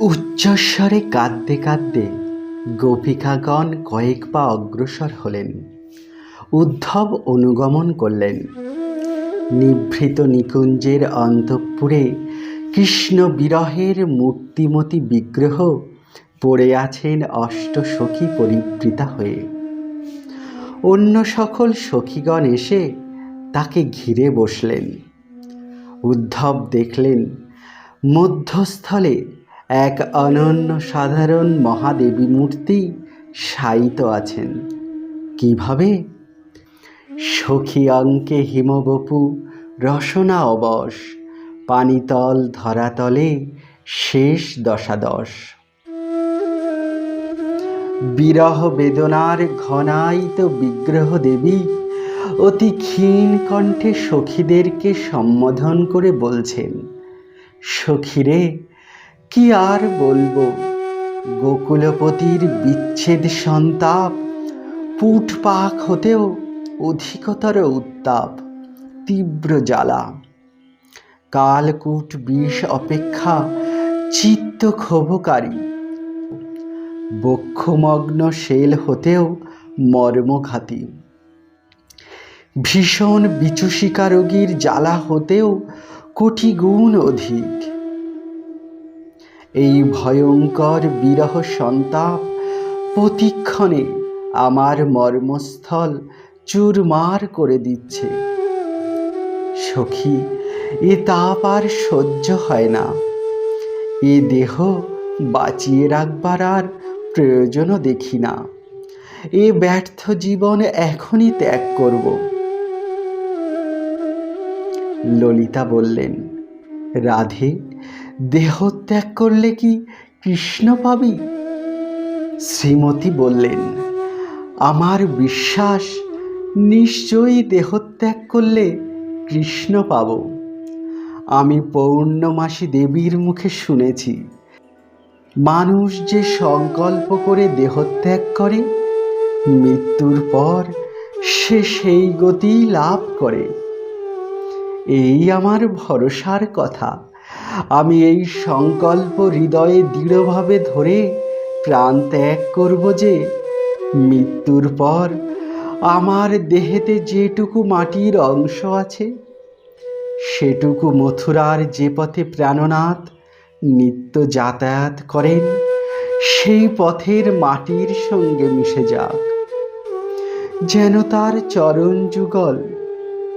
উচ্চস্বরে কাঁদতে কাঁদতে গোপিকাগণ কয়েক পা অগ্রসর হলেন। উদ্ধব অনুগমন করলেন। নিভৃত নিকুঞ্জের অন্তঃপুরে কৃষ্ণ বিরহের মূর্তিমতি বিগ্রহ পড়ে আছেন অষ্ট সখী পরিবৃতা হয়ে। অন্য সকল সখীগণ এসে তাকে ঘিরে বসলেন। উদ্ধব দেখলেন, মধ্যস্থলে এক অনন্য সাধারণ মহাদেবী মূর্তি শায়িত আছেন। কীভাবে? সখী অঙ্কে হিমবপু রসনা অবশ, পানিতল ধরাতলে শেষ দশাদশ। বিরহ বেদনার ঘনায়িত বিগ্রহ দেবী, অতি ক্ষীণ কণ্ঠে সখীদেরকে সম্বোধন করে বলছেন, সখীরে কি আর বলব? গোকুলপতির বিচ্ছেদ সন্তাপ পুট পাক হতেও অধিকতর উত্তাপ, তীব্র জ্বালা। কালকূট বিষ অপেক্ষা চিত্ত ক্ষোভকারী। বক্ষমগ্ন শেল হতেও মর্মঘাতী। ভীষণ বিচূষিকা রোগীর জ্বালা হতেও কোটি গুণ অধিক। এই ভয়ঙ্কর বিরহ সন্তাপ প্রতিক্ষণে আমার মর্মস্থল চুরমার করে দিচ্ছে। সখী, এ তাপ আর সহ্য হয় না। এ দেহ বাঁচিয়ে রাখবার আর প্রয়োজনও দেখি না। এ ব্যর্থ জীবন এখনই ত্যাগ করব। ললিতা বললেন, রাধে। দেহ ত্যাগ করলে কি কৃষ্ণ পাবি? শ্রীমতী বললেন, আমার বিশ্বাস, নিশ্চয়ই দেহত্যাগ করলে কৃষ্ণ পাব। আমি পৌর্ণমাসী দেবীর মুখে শুনেছি, মানুষ যে সংকল্প করে দেহত্যাগ করে, মৃত্যুর পর সে সেই গতি লাভ করে। এই আমার ভরসার কথা। আমি এই সংকল্প হৃদয়ে দৃঢ়ভাবে ধরে প্রাণ ত্যাগ করব যে মৃত্যুর পর আমার দেহেতে যেটুকু মাটির অংশ আছে, সেটুকু মথুরার যে পথে প্রাণনাথ নিত্য যাতায়াত করেন, সেই পথের মাটির সঙ্গে মিশে যাক। যেন তার চরণ যুগল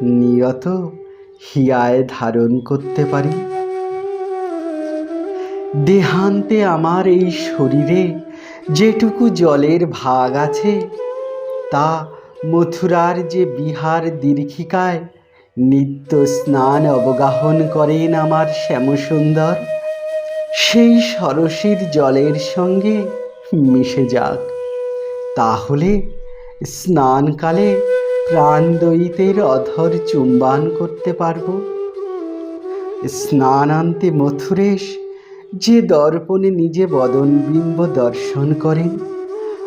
নিয়ত হিয়ায় ধারণ করতে পারি। দেহান্তে আমার এই শরীরে যেটুকু জলের ভাগ আছে, তা মথুরার যে বিহার দীর্ঘিকায় নিত্য স্নান অবগাহন করেন আমার শ্যামসুন্দর, সেই সরসীর জলের সঙ্গে মিশে যাক। তাহলে স্নানকালে প্রাণদয়িতের অধর চুম্বান করতে পারব। স্নানান্তে মথুরেশ যে দর্পণে নিজে বদনবিম্ব দর্শন করেন,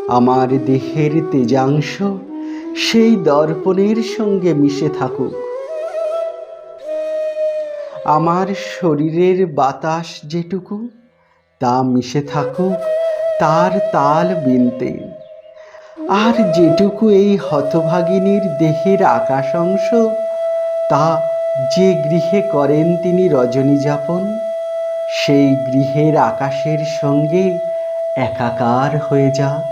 আমার দেহের তেজাংশ সেই দর্পণের সঙ্গে মিশে থাকুক। আমার শরীরের বাতাস যেটুকু, তা মিশে থাকুক তার তাল বিনতে। আর যেটুকু এই হতভাগিনীর দেহের আকাশ অংশ, তা যে গৃহে করেন তিনি রজনী যাপন সেই গৃহের আকাশের সঙ্গে একাকার হয়ে যাক।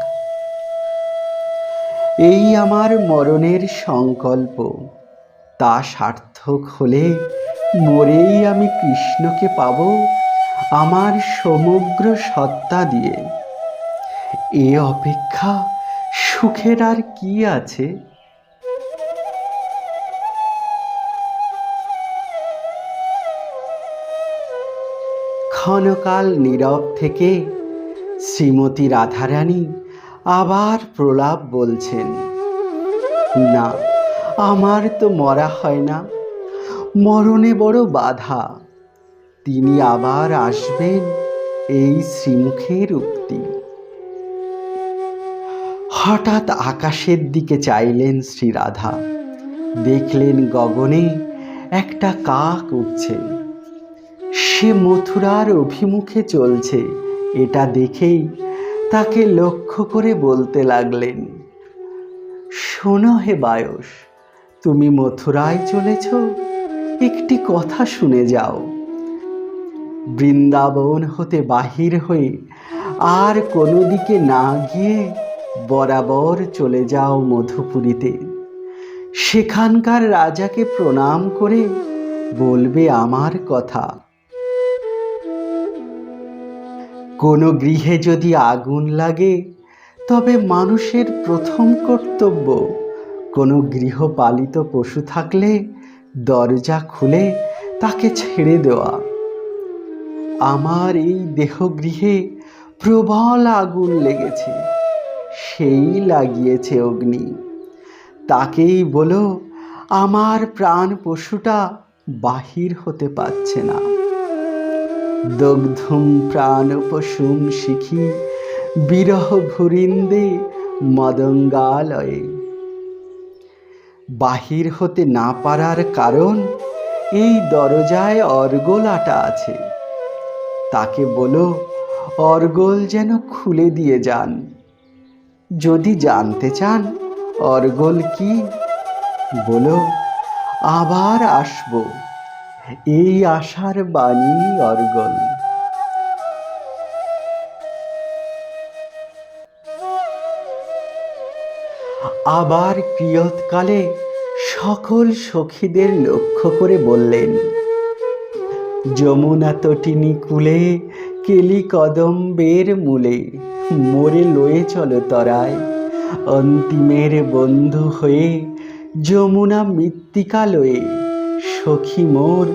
এই আমার মরণের সংকল্প। তা সার্থক হলে মরেই আমি কৃষ্ণকে পাব আমার সমগ্র সত্তা দিয়ে। এ অপেক্ষা সুখের আর কি আছে? ক্ষণকাল নীরব থেকে শ্রীমতী রাধারানী আবার প্রলাপ বলছেন, না, আমার তো মরা হয় না। মরণে বড় বাধা। তিনি আবার আসবেন এই শ্রীমুখের উক্তি। হঠাৎ আকাশের দিকে চাইলেন শ্রী রাধা দেখলেন গগনে একটা কাক উঠছে। সে মথুরার অভিমুখে চলছে। এটা দেখেই তাকে লক্ষ্য করে বলতে লাগলেন, শোনো হে বায়স, তুমি মথুরায় চলেছ, একটি কথা শুনে যাও। বৃন্দাবন হতে বাহির হয়ে আর কোনো দিকে না গিয়ে বরাবর চলে যাও মধুপুরীতে। সেখানকার রাজাকে প্রণাম করে বলবে আমার কথা। কোনো গৃহে যদি আগুন লাগে, তবে মানুষের প্রথম কর্তব্য কোনো গৃহপালিত পশু থাকলে দরজা খুলে তাকে ছেড়ে দেওয়া। আমার এই দেহগৃহে প্রবল আগুন লেগেছে, সেই লাগিয়েছে অগ্নি। তাকেই বলো, আমার প্রাণ পশুটা বাহির হতে পারছে না। দগ্ধুম প্রাণ পশুম শিখি, বিরহ ভুরিন্দে মদঙ্গালয়ে। বাহির হতে না পারার কারণ এই দরজায় অর্গল আটা আছে। তাকে বলো, অর্গল যেন খুলে দিয়ে যান। যদি জানতে চান, অর্গল কি? বলো, আবার আসব। এই আশার বাণী অর্গল। আবার প্রিয়তকালে সকল সখীদের লক্ষ্য করে বললেন, যমুনা তটিনী কুলে কেলি কদম্বের মূলে, মোরে লয়ে চলো তরায়। অন্তিমের বন্ধু হয়ে যমুনা মৃত্তিকা লয়ে। সখী মোর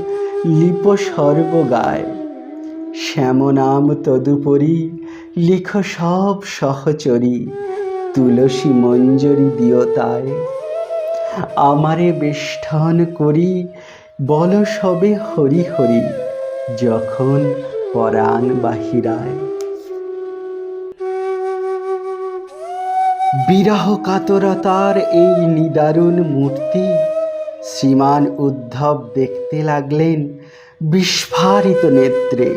লিপ সর্বগায় শ্যামনাম তদুপরি লিখ সব সহচরী, তুলসী মঞ্জরি দিয়তায় আমারে বেষ্টন করি, বল সবে হরি হরি, যখন পরাণ বাহিরায়। বিরহ কাতরতার এই নিদারুণ মূর্তি শ্রীমান উদ্ধব দেখতে লাগলেন বিস্ফারিত নেত্রে।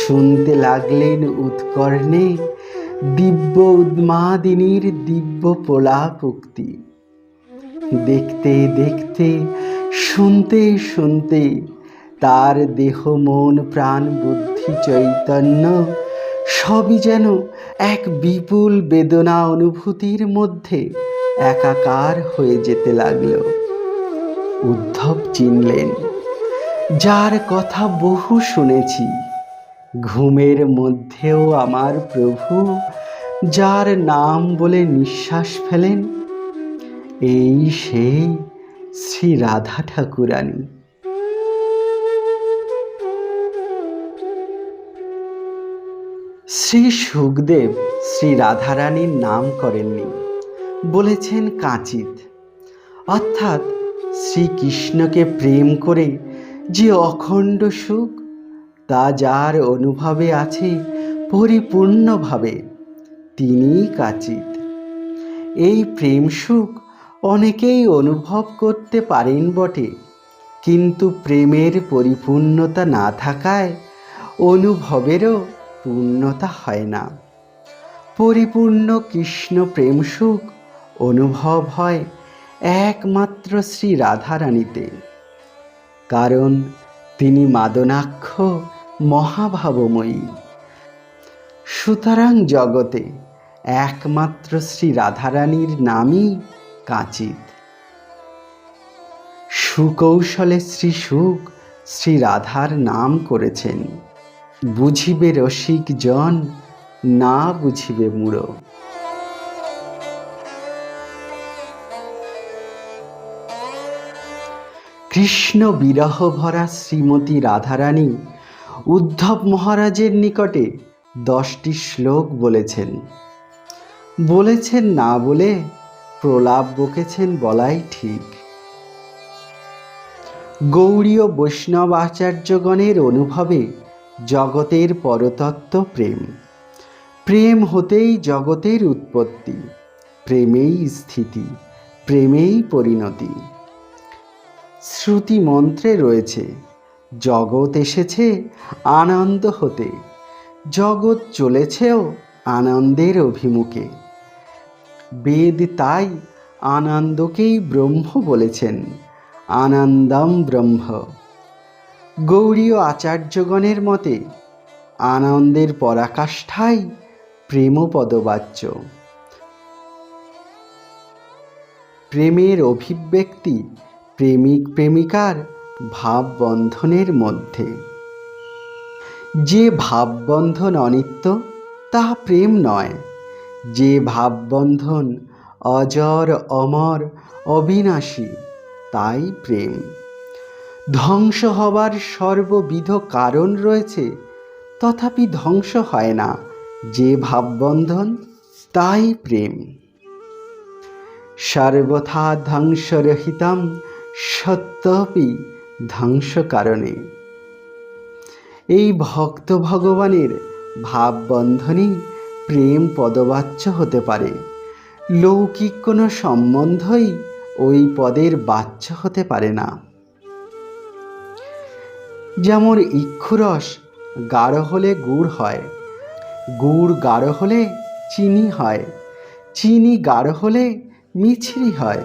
শুনতে লাগলেন উৎকর্ণে দিব্য উন্মাদিনীর দিব্য পোলাপুক্তি দেখতে দেখতে, শুনতে শুনতে তার দেহ, মন, প্রাণ, বুদ্ধি, চৈতন্য সবই যেন এক বিপুল বেদনা অনুভূতির মধ্যে একাকার হয়ে যেতে লাগল। উদ্ধব চিনলেন, যার কথা বহু শুনেছি। ঘুমের মধ্যেও আমার প্রভু, যার নাম বলে নিঃশ্বাস ফেলেন, এই সেই শ্রী রাধা ঠাকুরানী। শ্রী সুখদেব শ্রী রাধারানীর নাম করেননি, বলেছেন কাঁচিত। অর্থাৎ শ্রীকৃষ্ণকে প্রেম করে যে অখণ্ড সুখ, তা যার অনুভবে আছে পরিপূর্ণভাবে, তিনিই কাচিত এই প্রেম সুখ অনেকেই অনুভব করতে পারেন বটে, কিন্তু প্রেমের পরিপূর্ণতা না থাকায় অনুভবেরও পূর্ণতা হয় না। পরিপূর্ণ কৃষ্ণ প্রেম সুখ অনুভব হয় একমাত্র শ্রী রাধারানীতে। কারণ তিনি মাদনাক্ষ, মহাভাবময়ী। সুতরাং জগতে একমাত্র শ্রী রাধারানীর নামই কাঁচিত। সুকৌশলে শ্রী সুখ শ্রী রাধার নাম করেছেন। বুঝিবে রসিক জন না বুঝিবে মূঢ় কৃষ্ণ বিরহ ভরা শ্রীমতী রাধারানী উদ্ধব মহারাজের নিকটে দশটি শ্লোক বলেছেন। বলেছেন না বলে প্রলাপ বকেছেন বলাই ঠিক। গৌড়ীয় বৈষ্ণব আচার্যগণের অনুভবে জগতের পরতত্ত্ব প্রেম। প্রেম হতেই জগতের উৎপত্তি, প্রেমেই স্থিতি, প্রেমেই পরিণতি। শ্রুতি মন্ত্রে রয়েছে, জগৎ এসেছে আনন্দ হতে, জগৎ চলেছেও আনন্দের অভিমুখে। বেদ তাই আনন্দকেই ব্রহ্ম বলেছেন, আনন্দম ব্রহ্ম। গৌরীয় আচার্যগণের মতে, আনন্দের পরাকাষ্ঠাই প্রেমপদবাচ্য। প্রেমের অভিব্যক্তি প্রেমিক প্রেমিকার ভাববন্ধনের মধ্যে। যে ভাববন্ধন অনিত্য, তাহা প্রেম নয়। যে ভাববন্ধন অজর, অমর, অবিনাশী, তাই প্রেম। ধ্বংস হবার সর্ববিধ কারণ রয়েছে, তথাপি ধ্বংস হয় না। যে ভাববন্ধন, তাই প্রেম। সর্বথা ধ্বংসরহিতম সত্যপি ধ্বংস কারণে এই ভক্ত ভগবানের ভাববন্ধনই প্রেম পদবাচ্য হতে পারে। লৌকিক কোনো সম্বন্ধই ওই পদের বাচ্য হতে পারে না। যেমন ইক্ষুরস গাঢ় হলে গুড় হয়, গুড় গাঢ় হলে চিনি হয়, চিনি গাঢ় হলে মিছরি হয়।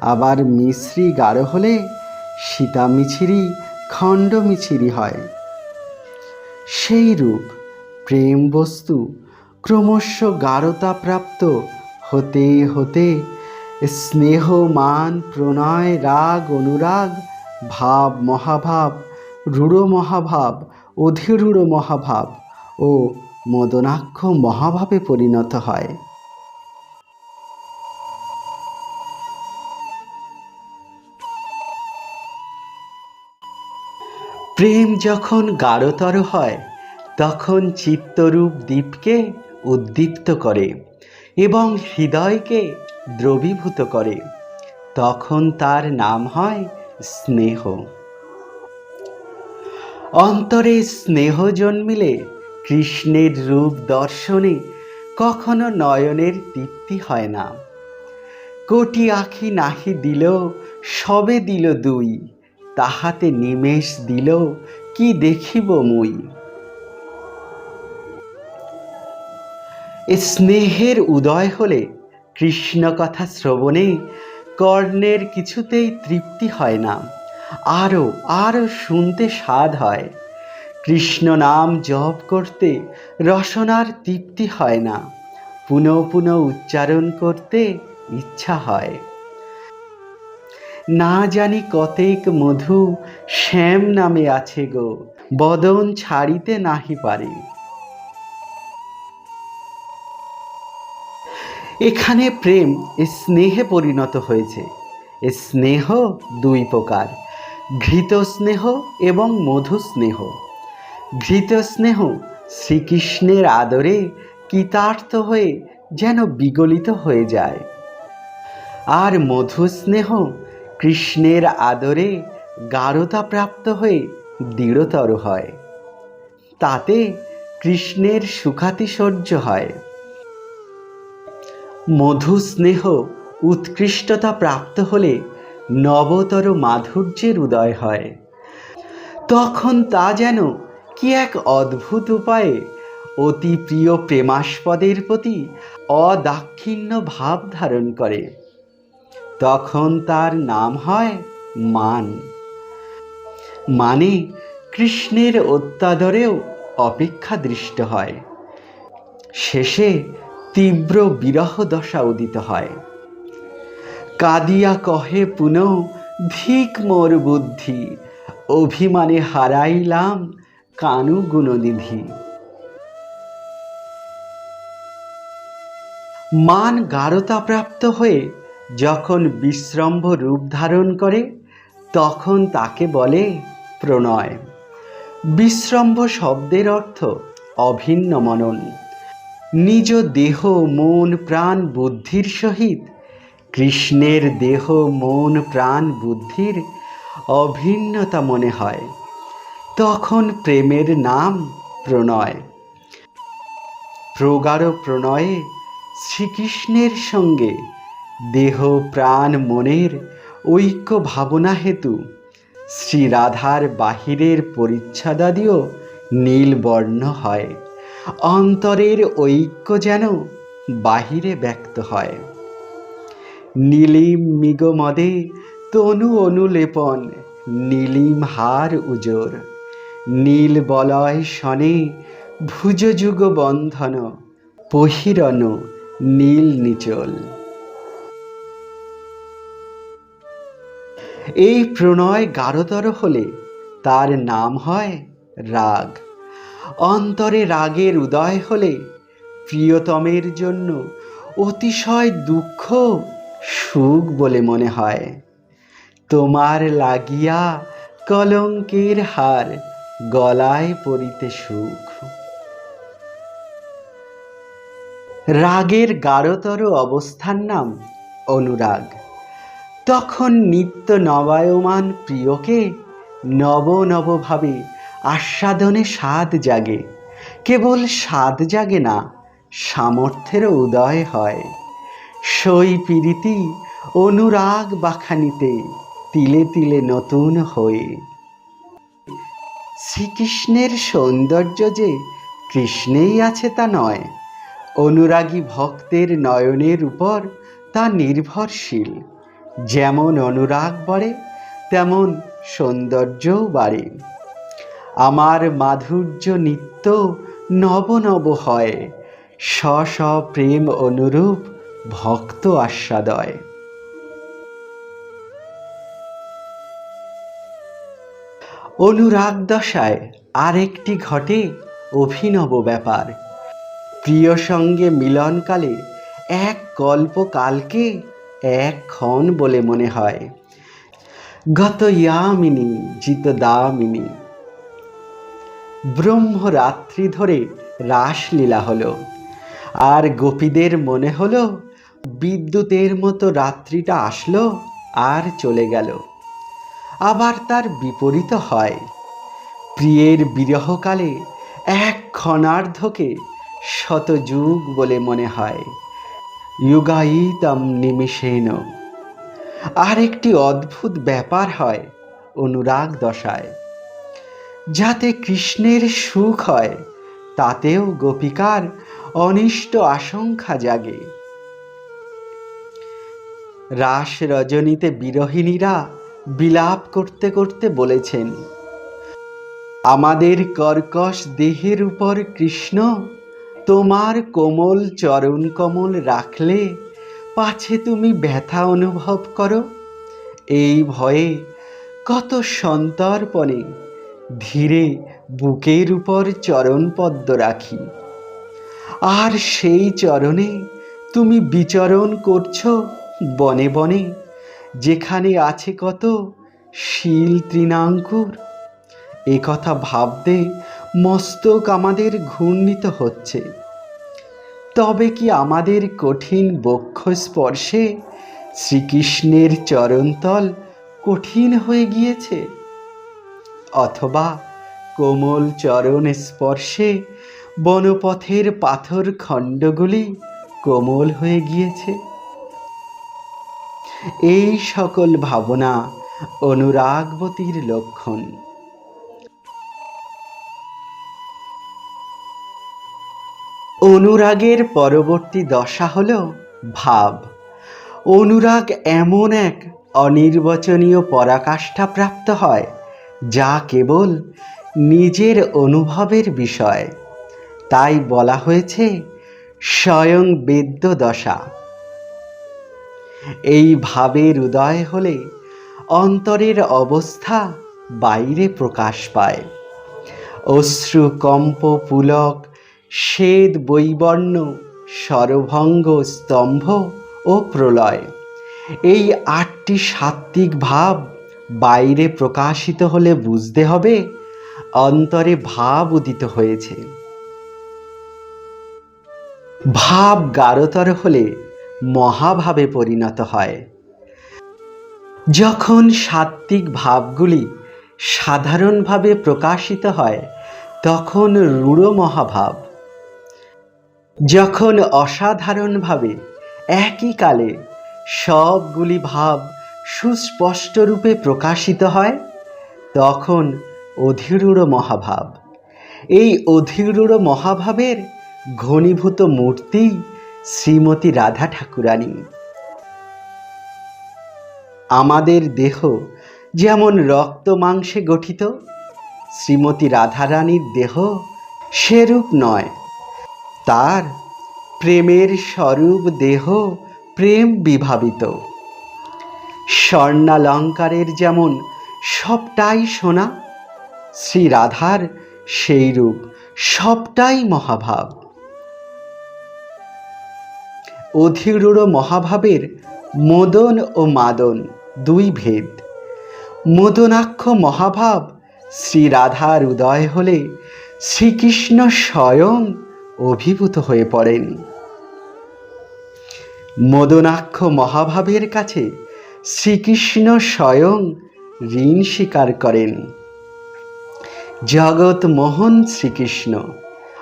আবার মিশ্রি গাঢ় হলে সীতা মিছিরি খণ্ড মিছিরি হয়। সেই রূপ, প্রেম বস্তু, ক্রমশ গাঢ়তা প্রাপ্ত হতে হতে স্নেহ মান প্রণয়, রাগ, অনুরাগ, ভাব, মহাভাব, রূঢ় মহাভাব, অধিরূঢ় মহাভাব ও মদনাক্ষ মহাভাবে পরিণত হয়। প্রেম যখন গাঢ়তর হয়, তখন চিত্তরূপ দ্বীপকে উদ্দীপ্ত করে এবং হৃদয়কে দ্রবীভূত করে। তখন তার নাম হয় স্নেহ। অন্তরে স্নেহ জন্মিলে কৃষ্ণের রূপ দর্শনে কখনো নয়নের তৃপ্তি হয় না। কোটি আখি নাহি দিল সবে দিল দুই। তাহাতে নিমেষ দিল, কি দেখিব মুই? স্নেহের উদয় হলে কৃষ্ণ কথা শ্রবণে কর্ণের কিছুতেই তৃপ্তি হয় না, আরও আরও শুনতে স্বাদ হয়। কৃষ্ণ নাম জপ করতে রসনার তৃপ্তি হয় না, পুনঃ পুনঃ উচ্চারণ করতে ইচ্ছা হয়। না জানি কতেক মধু শ্যাম নামে আছে গো, বদন ছাড়িতে নাহি পারে। এখানে প্রেম স্নেহে পরিণত হয়েছে স্নেহ দুই প্রকার, ঘৃত স্নেহ এবং মধু স্নেহ। ঘৃত স্নেহ শ্রীকৃষ্ণের আদরে কৃতার্থ হয়ে যেন বিগলিত হয়ে যায়, আর মধু স্নেহ কৃষ্ণের আদরে গাঢ়তা প্রাপ্ত হয়ে দৃঢ়তর হয়। তাতে কৃষ্ণের সুখাতিশর্য হয়। মধু স্নেহ উৎকৃষ্টতা প্রাপ্ত হলে নবতর মাধুর্যের উদয় হয়। তখন তা যেন কি এক অদ্ভুত উপায়ে অতি প্রিয় প্রেমাস্পদের প্রতি অদাক্ষিণ্য ভাব ধারণ করে। তখন তার নাম হয় মান। মানে কৃষ্ণের অত্যাদরেও অপেক্ষা দৃষ্ট হয়। শেষে তীব্র বিরহ দশা উদিত হয়। কাদিয়া কহে পুনঃ, ধিক মোর বুদ্ধি, অভিমানে হারাইলাম কানু গুণনিধি। মান গাঢ়তা প্রাপ্ত হয়ে যখন বিশ্রম্ভ রূপ ধারণ করে, তখন তাকে বলে প্রণয়। বিশ্রম্ভ শব্দের অর্থ অভিন্ন মনন। নিজ দেহ, মন, প্রাণ, বুদ্ধির সহিত কৃষ্ণের দেহ, মন, প্রাণ, বুদ্ধির অভিন্নতা মনে হয়। তখন প্রেমের নাম প্রণয়। প্রগাঢ় প্রণয়ে শ্রীকৃষ্ণের সঙ্গে দেহ প্রাণ মনের ঐক্য ভাবনা হেতু শ্রীরাধার বাহিরের পরিচ্ছদাদিও নীল বর্ণ হয়। অন্তরের ঐক্য যেন বাহিরে ব্যক্ত হয়। নীলিম মিগমদে তনু অনুলেপন, নীলিম হার উজোর। নীল বলয় শনে ভুজযুগ বন্ধন পহিরণ নীল নিচল। এই প্রণয় গাঢ়তর হলে তার নাম হয় রাগ। অন্তরে রাগের উদয় হলে প্রিয়তমের জন্য অতিশয় দুঃখ সুখ বলে মনে হয়। তোমার লাগিয়া কলঙ্কের হার গলায় পরিতে সুখ। রাগের গাঢ়তর অবস্থার নাম অনুরাগ। তখন নিত্য নবায়মান প্রিয়কে নব নবভাবে আস্বাদনে স্বাদ জাগে। কেবল স্বাদ জাগে না সামর্থ্যেরও উদয় হয়। সই পীড়িতি অনুরাগ বাখানিতে তিলে তিলে নতুন হয়ে। শ্রীকৃষ্ণের সৌন্দর্য যে কৃষ্ণেই আছে তা নয়, অনুরাগী ভক্তের নয়নের উপর তা নির্ভরশীল। যেমন অনুরাগ বাড়ে, তেমন সৌন্দর্যও বাড়ে। আমার মাধুর্য নিত্য নব নব হয়, স্ব স্ব প্রেম অনুরূপ ভক্ত আস্বাদয়। অনুরাগ দশায় আরেকটি ঘটে অভিনব ব্যাপার। প্রিয় সঙ্গে মিলনকালে এক কল্পকালকে ক্ষণ বলে মনে হয়। গত ইয়ামিনী জিত দামিনী ব্রহ্মরাত্রি ধরে রাসলীলা হলো। আর গোপীদের মনে হলো, বিদ্যুতের মতো রাত্রিটা আসলো আর চলে গেল। আবার তার বিপরীত হয়। প্রিয়ের বিরহকালে এক ক্ষণার্ধকে শতযুগ বলে মনে হয়। যুগায়িতম নিমিষেন আর একটি অদ্ভুত ব্যাপার হয় অনুরাগ দশায়। যাতে কৃষ্ণের সুখ হয়, তাতেও গোপিকার অনিষ্ট আশঙ্কা জাগে। রাস রজনীতে বিরহিণীরা বিলাপ করতে করতে বলেছেন, আমাদের কর্কশ দেহের উপর কৃষ্ণ তোমার কোমল চরণ কমল রাখলে পাছে তুমি ব্যথা অনুভব করো। এই ভয়ে কত সন্তর্পণে ধীরে বুকের উপর চরণপদ্ম রাখি। আর সেই চরণে তুমি বিচরণ করছ বনে বনে, যেখানে আছে কত শিল তৃণাঙ্কুর। কথা ভাবতে মস্তক আমাদের ঘূর্ণিত হচ্ছে। তবে কি আমাদের কঠিন বক্ষ স্পর্শে শ্রীকৃষ্ণের চরণতল কঠিন হয়ে গিয়েছে? অথবা কোমল চরণ স্পর্শে বনপথের পাথর খণ্ডগুলি কোমল হয়ে গিয়েছে? এই সকল ভাবনা অনুরাগবতীর লক্ষণ। অনুরাগের পরবর্তী দশা হল ভাব। অনুরাগ এমন এক অনির্বচনীয় পরাকাষ্ঠা প্রাপ্ত হয়, যা কেবল নিজের অনুভবের বিষয়। তাই বলা হয়েছে, স্বয়ং বেদ্য দশা। এই ভাবের উদয় হলে অন্তরের অবস্থা বাইরে প্রকাশ পায়। অশ্রু কম্প পুলক শ্বেদ বৈবর্ণ স্বরভঙ্গ স্তম্ভ ও প্রলয়। এই আটটি সাত্ত্বিক ভাব বাইরে প্রকাশিত হলে বুঝতে হবে, অন্তরে ভাব উদিত হয়েছে। ভাব গাঢ়তর হলে মহাভাবে পরিণত হয়। যখন সাত্ত্বিক ভাবগুলি সাধারণভাবে প্রকাশিত হয়, তখন রূঢ় মহাভাব যখন অসাধারণভাবে একই কালে সবগুলি ভাব সুস্পষ্ট রূপে প্রকাশিত হয়, তখন অধীরূঢ় মহাভাব। এই অধীরূঢ় মহাভাবের ঘনীভূত মূর্তি শ্রীমতী রাধা ঠাকুরানী। আমাদের দেহ যেমন রক্ত মাংসে গঠিত, শ্রীমতী রাধারানীর দেহ সেরূপ নয়। তার প্রেমের স্বরূপ দেহ প্রেম বিভাবিত। স্বর্ণালঙ্কারের যেমন সবটাই সোনা শ্রী রাধার সেই রূপ সবটাই মহাভাব। অধীরূঢ় মহাভাবের মদন ও মাদন দুই ভেদ। মদনাক্ষ মহাভাব শ্রী রাধার উদয় হলে শ্রীকৃষ্ণ স্বয়ং অভিভূত হয়ে পড়েন। মদনাক্ষ মহাভাবের কাছে শ্রীকৃষ্ণ স্বয়ং ঋণ স্বীকার করেন। জগৎ মোহন শ্রীকৃষ্ণ,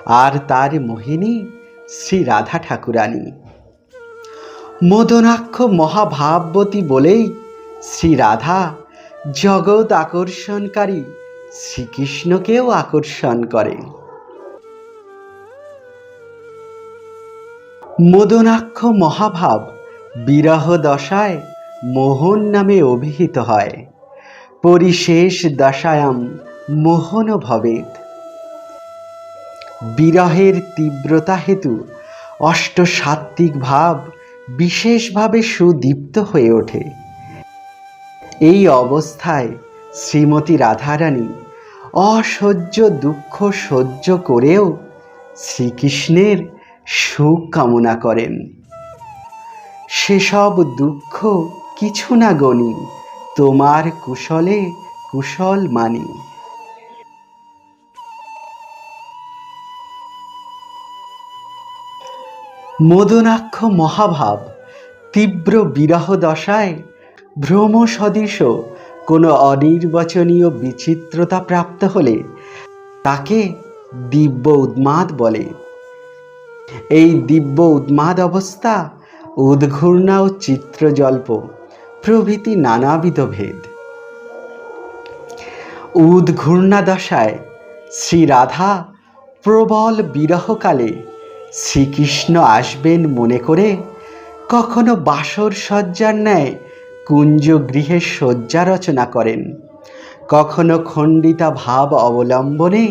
আর তার মোহিনী শ্রী রাধা ঠাকুরানী। মদনাক্ষ মহাভাববতী বলেই শ্রী রাধা জগৎ আকর্ষণকারী শ্রীকৃষ্ণকেও আকর্ষণ করে। মদনাক্ষ মহাভাব বিরহ দশায় মোহন নামে অভিহিত হয়। পরিশেষ দশায়াম মোহন ভবেদ বিরহের তীব্রতা হেতু অষ্টসাত্ত্বিক ভাব বিশেষভাবে সুদীপ্ত হয়ে ওঠে। এই অবস্থায় শ্রীমতী রাধারানী অসহ্য দুঃখ সহ্য করেও শ্রীকৃষ্ণের সুখ কামনা করেন। সেসব দুঃখ কিছু না গণি তোমার কুশলে কুশল মানি। মদনাক্ষ মহাভাব, তীব্র বিরহ দশায় ভ্রম সদৃশ কোনো অনির্বাচনীয় বিচিত্রতা প্রাপ্ত হলে তাকে দিব্য উন্মাদ বলে। এই দিব্য উন্মাদ অবস্থা, উদ্ঘূর্ণা ও চিত্রজল্প, প্রভৃতি নানাবিধ ভেদ। উদ্ঘূর্ণা দশায় শ্রী রাধা প্রবল বিরহকালে শ্রীকৃষ্ণ আসবেন মনে করে, কখনো বাসর সজ্জার ন্যায় কুঞ্জ গৃহে শয্যা রচনা করেন। কখনো খণ্ডিতা ভাব অবলম্বনে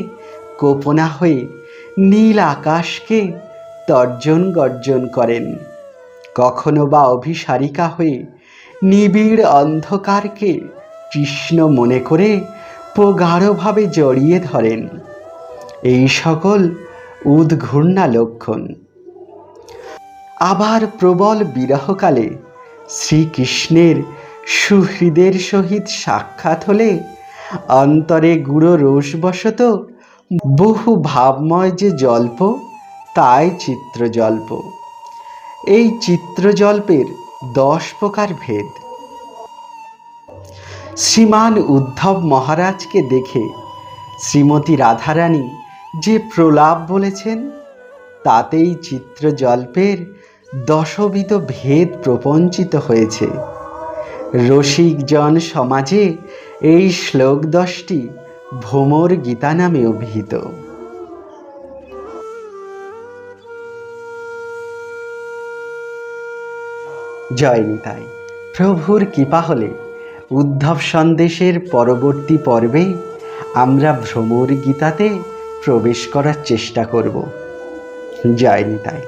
কোপনা হয়ে নীল আকাশকে তর্জন গর্জন করেন। কখনো বা অভিসারিকা হয়ে নিবিড় অন্ধকারকে কৃষ্ণ মনে করে প্রগাঢ়ভাবে জড়িয়ে ধরেন। এই সকল উদ্ঘূর্ণা লক্ষণ। আবার প্রবল বিরহকালে শ্রীকৃষ্ণের সুহৃদের সহিত সাক্ষাৎ হলে অন্তরে গুড়ো রোষবশত বহু ভাবময় যে জল্প তাই চিত্রজল্প। এই চিত্রজল্পের দশ প্রকার ভেদ। শ্রীমান উদ্ধব মহারাজকে দেখে শ্রীমতী রাধারানী যে প্রলাপ বলেছেন, তাতেই চিত্রজল্পের দশবিধ ভেদ প্রপঞ্চিত হয়েছে। রসিকজন সমাজে এই শ্লোক দশটি ভ্রমর গীতা নামে অভিহিত। জয় নিতাই প্রভুর কৃপা হলে উদ্ধব সন্দেশের পরবর্তী পর্বে আমরা ভ্রমর গীতাতে প্রবেশ করার চেষ্টা করব। জয় নিতাই